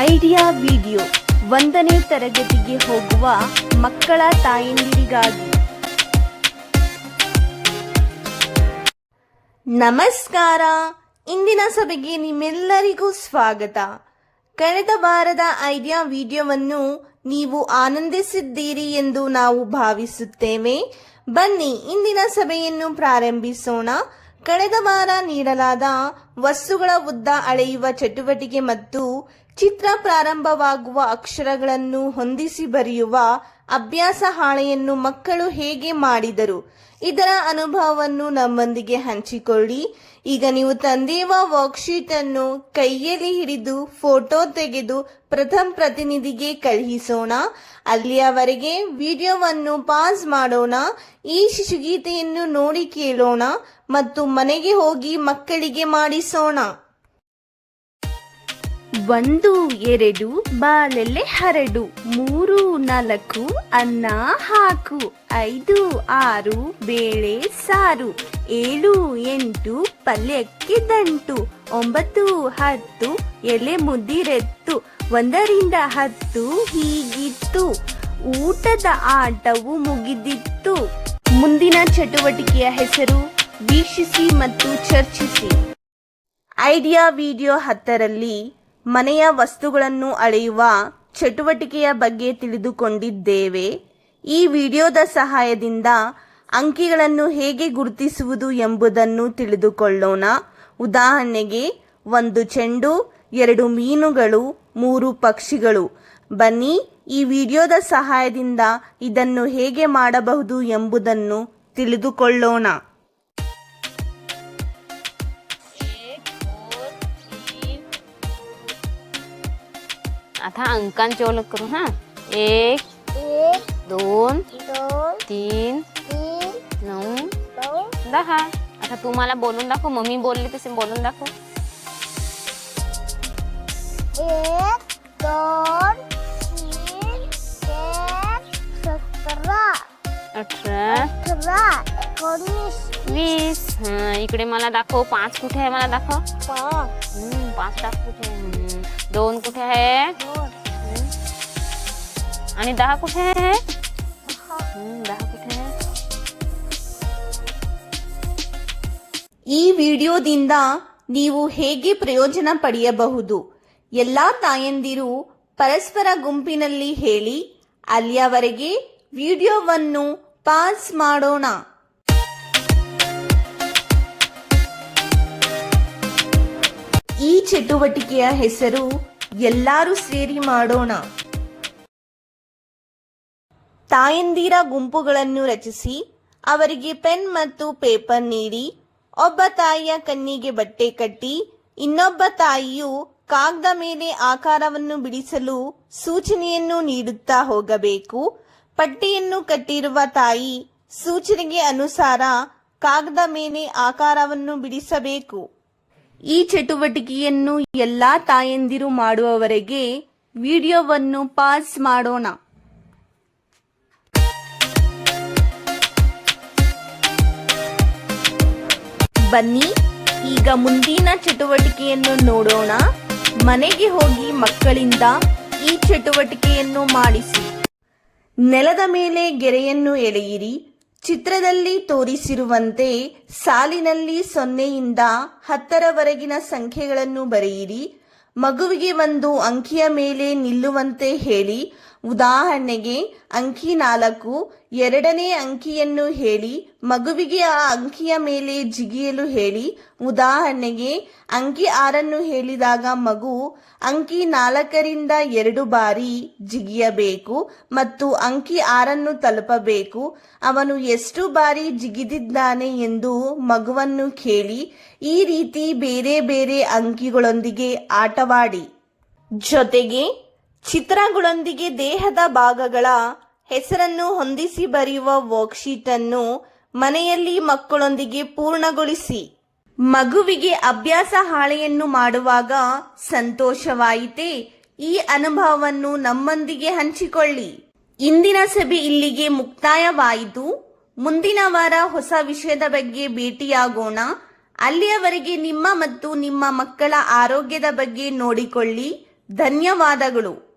Idea video ಒಂದನೇ ತರಗತಿಗೆ ಹೋಗುವ ಮಕ್ಕಳ ತಾಯಂದಿರಿಗಾಗಿ. ನಮಸ್ಕಾರ. ಇಂದಿನ ಸಭೆಗೆ ನಿಮ್ಮೆಲ್ಲರಿಗೂ ಸ್ವಾಗತ. ಕಳೆದ ವಾರದ ಐಡಿಯಾ ವಿಡಿಯೋವನ್ನು ನೀವು ಆನಂದಿಸಿದ್ದೀರಿ ಎಂದು ನಾವು ಭಾವಿಸುತ್ತೇವೆ. ಬನ್ನಿ ಇಂದಿನ ಸಭೆಯನ್ನು ಪ್ರಾರಂಭಿಸೋಣ. ಕಳೆದ ವಾರ ನೀಡಲಾದ ವಸ್ತುಗಳ ಉದ್ದ ಅಳೆಯುವ ಚಟುವಟಿಕೆ ಮತ್ತು ಚಿತ್ರ ಪ್ರಾರಂಭವಾಗುವ ಅಕ್ಷರಗಳನ್ನು ಹೊಂದಿಸಿ ಬರೆಯುವ ಅಭ್ಯಾಸ ಹಾಳೆಯನ್ನು ಮಕ್ಕಳು ಹೇಗೆ ಮಾಡಿದರು? ಇದರ ಅನುಭವವನ್ನು ನಮ್ಮೊಂದಿಗೆ ಹಂಚಿಕೊಳ್ಳಿ. ಈಗ ನೀವು ತಂದಿರುವ ವರ್ಕ್ಶೀಟ್ ಅನ್ನು ಕೈಯಲ್ಲಿ ಹಿಡಿದು ಫೋಟೋ ತೆಗೆದು ಪ್ರಥಮ ಪ್ರತಿನಿಧಿಗೆ ಕಳುಹಿಸೋಣ. ಅಲ್ಲಿಯವರೆಗೆ ವಿಡಿಯೋವನ್ನು ಪಾಸ್ ಮಾಡೋಣ. ಈ ಶಿಶುಗೀತೆಯನ್ನು ನೋಡಿ ಕೇಳೋಣ ಮತ್ತು ಮನೆಗೆ ಹೋಗಿ ಮಕ್ಕಳಿಗೆ ಮಾಡಿಸೋಣ. ಒಂದು, ಎರಡು ಬಾಲೆಲೆ ಹರಡು. ಮೂರು, ನಾಲ್ಕು, ಅನ್ನ ಹಾಕು. ಐದು, ಆರು, ಬೇಳೆ ಸಾರು. ಏಳು, ಎಂಟು, ಪಲ್ಯಕ್ಕೆ ದಂಟು. ಒಂಬತ್ತು, ಹತ್ತು, ಎಲೆ ಮುದ್ದಿರೆತ್ತು. ಒಂದರಿಂದ ಹತ್ತು ಹೀಗಿತ್ತು. ಊಟದ ಆಟವು ಮುಗಿದಿತ್ತು. ಮುಂದಿನ ಚಟುವಟಿಕೆಯ ಹೆಸರು, ವೀಕ್ಷಿಸಿ ಮತ್ತು ಚರ್ಚಿಸಿ. ಐಡಿಯಾ ವಿಡಿಯೋ ಹತ್ತರಲ್ಲಿ ಮನೆಯ ವಸ್ತುಗಳನ್ನು ಅಳೆಯುವ ಚಟುವಟಿಕೆಯ ಬಗ್ಗೆ ತಿಳಿದುಕೊಂಡಿದ್ದೇವೆ. ಈ ವಿಡಿಯೋದ ಸಹಾಯದಿಂದ ಅಂಕಿಗಳನ್ನು ಹೇಗೆ ಗುರುತಿಸುವುದು ಎಂಬುದನ್ನು ತಿಳಿದುಕೊಳ್ಳೋಣ. ಉದಾಹರಣೆಗೆ, ಒಂದು ಚೆಂಡು, ಎರಡು ಮೀನುಗಳು, ಮೂರು ಪಕ್ಷಿಗಳು. ಬನ್ನಿ, ಈ ವಿಡಿಯೋದ ಸಹಾಯದಿಂದ ಇದನ್ನು ಹೇಗೆ ಮಾಡಬಹುದು ಎಂಬುದನ್ನು ತಿಳಿದುಕೊಳ್ಳೋಣ. आता अंकांची ओळख करू हा? एक एक दोन दोन तीन तीन नऊ नऊ दहा. आता तू मला बोलून दाखव मम्मी बोलली तसे बोलून दाखव. एक दोन तीन चार सतरा. अठरा. अठरा एकोणीस. वीस. हा इकडे मला दाखव पाच कुठे आहे मला दाखव. पाच. हम्म, पाच टाक कुठे आहे? दोन कुठे आहे दोन हम्म. आणि दहा कुठे आहे हम्म, दहा कुठे आहे ಈ ವಿಡಿಯೋದಿಂದ ನೀವು ಹೇಗೆ ಪ್ರಯೋಜನ ಪಡೆಯಬಹುದು ಎಲ್ಲಾ ತಾಯಂದಿರು ಪರಸ್ಪರ ಗುಂಪಿನಲ್ಲಿ ಹೇಳಿ ಅಲ್ಲಿಯವರೆಗೆ ವಿಡಿಯೋವನ್ನು ಪಾಸ್ ಮಾಡೋಣ ಈ ಚಟುವಟಿಕೆಯ ಹೆಸರು ಎಲ್ಲರೂ ಸೇರಿ ಮಾಡೋಣ. ತಾಯಂದಿರ ಗುಂಪುಗಳನ್ನು ರಚಿಸಿ ಅವರಿಗೆ ಪೆನ್ ಮತ್ತು ಪೇಪರ್ ನೀಡಿ ಒಬ್ಬ ತಾಯಿಯ ಕಣ್ಣಿಗೆ ಬಟ್ಟೆ ಕಟ್ಟಿ ಇನ್ನೊಬ್ಬ ತಾಯಿಯು ಕಾಗದ ಮೇಲೆ ಆಕಾರವನ್ನು ಬಿಡಿಸಲು ಸೂಚನೆಯನ್ನು ನೀಡುತ್ತಾ ಹೋಗಬೇಕು. ಪಟ್ಟಿಯನ್ನು ಕಟ್ಟಿರುವ ತಾಯಿ ಸೂಚನೆಗೆ ಅನುಸಾರ ಕಾಗದ ಮೇಲೆ ಆಕಾರವನ್ನು ಬಿಡಿಸಬೇಕು. ಈ ಚಟುವಟಿಕೆಯನ್ನು ಎಲ್ಲಾ ತಾಯಂದಿರು ಮಾಡುವವರೆಗೆ ವಿಡಿಯೋವನ್ನು ಪಾಸ್ ಮಾಡೋಣ. ಬನ್ನಿ, ಈಗ ಮುಂದಿನ ಚಟುವಟಿಕೆಯನ್ನು ನೋಡೋಣ. ಮನೆಗೆ ಹೋಗಿ ಮಕ್ಕಳಿಂದ ಈ ಚಟುವಟಿಕೆಯನ್ನು ಮಾಡಿಸಿ. ನೆಲದ ಮೇಲೆ ಗೆರೆಯನ್ನು ಎಳೆಯಿರಿ. ಚಿತ್ರದಲ್ಲಿ ತೋರಿಸಿರುವಂತೆ ಸಾಲಿನಲ್ಲಿ ಸೊನ್ನೆಯಿಂದ ಹತ್ತರವರೆಗಿನ ಸಂಖ್ಯೆಗಳನ್ನು ಬರೆಯಿರಿ. ಮಗುವಿಗೆ ಒಂದು ಅಂಕಿಯ ಮೇಲೆ ನಿಲ್ಲುವಂತೆ ಹೇಳಿ. ಉದಾಹರಣೆಗೆ, ಅಂಕಿ ನಾಲ್ಕು ಎರಡನೇ ಅಂಕಿಯನ್ನು ಹೇಳಿ, ಮಗುವಿಗೆ ಆ ಅಂಕಿಯ ಮೇಲೆ ಜಿಗಿಯಲು ಹೇಳಿ. ಉದಾಹರಣೆಗೆ, ಅಂಕಿ ಆರನ್ನು ಹೇಳಿದಾಗ ಮಗು ಅಂಕಿ ನಾಲ್ಕರಿಂದ ಎರಡು ಬಾರಿ ಜಿಗಿಯಬೇಕು ಮತ್ತು ಅಂಕಿ ಆರನ್ನು ತಲುಪಬೇಕು. ಅವನು ಎಷ್ಟು ಬಾರಿ ಜಿಗಿದಿದ್ದಾನೆ ಎಂದು ಮಗುವನ್ನು ಕೇಳಿ, ಈ ರೀತಿ ಬೇರೆ ಬೇರೆ ಅಂಕಿಗಳೊಂದಿಗೆ ಆಟವಾಡಿ. ಜೊತೆಗೆ ಚಿತ್ರಗಳೊಂದಿಗೆ ದೇಹದ ಭಾಗಗಳ ಹೆಸರನ್ನು ಹೊಂದಿಸಿ ಬರೆಯುವ ವರ್ಕ್ಶೀಟ್ ಅನ್ನು ಮನೆಯಲ್ಲಿ ಮಕ್ಕಳೊಂದಿಗೆ ಪೂರ್ಣಗೊಳಿಸಿ. ಮಗುವಿಗೆ ಅಭ್ಯಾಸ ಹಾಳೆಯನ್ನು ಮಾಡುವಾಗ ಸಂತೋಷವಾಯಿತೇ, ಈ ಅನುಭವವನ್ನು ನಮ್ಮೊಂದಿಗೆ ಹಂಚಿಕೊಳ್ಳಿ. ಇಂದಿನ ಸಭೆ ಇಲ್ಲಿಗೆ ಮುಕ್ತಾಯವಾಯಿತು. ಮುಂದಿನ ವಾರ ಹೊಸ ವಿಷಯದ ಬಗ್ಗೆ ಭೇಟಿಯಾಗೋಣ. ಅಲ್ಲಿಯವರೆಗೆ ನಿಮ್ಮ ಮತ್ತು ನಿಮ್ಮ ಮಕ್ಕಳ ಆರೋಗ್ಯದ ಬಗ್ಗೆ ನೋಡಿಕೊಳ್ಳಿ. ಧನ್ಯವಾದಗಳು.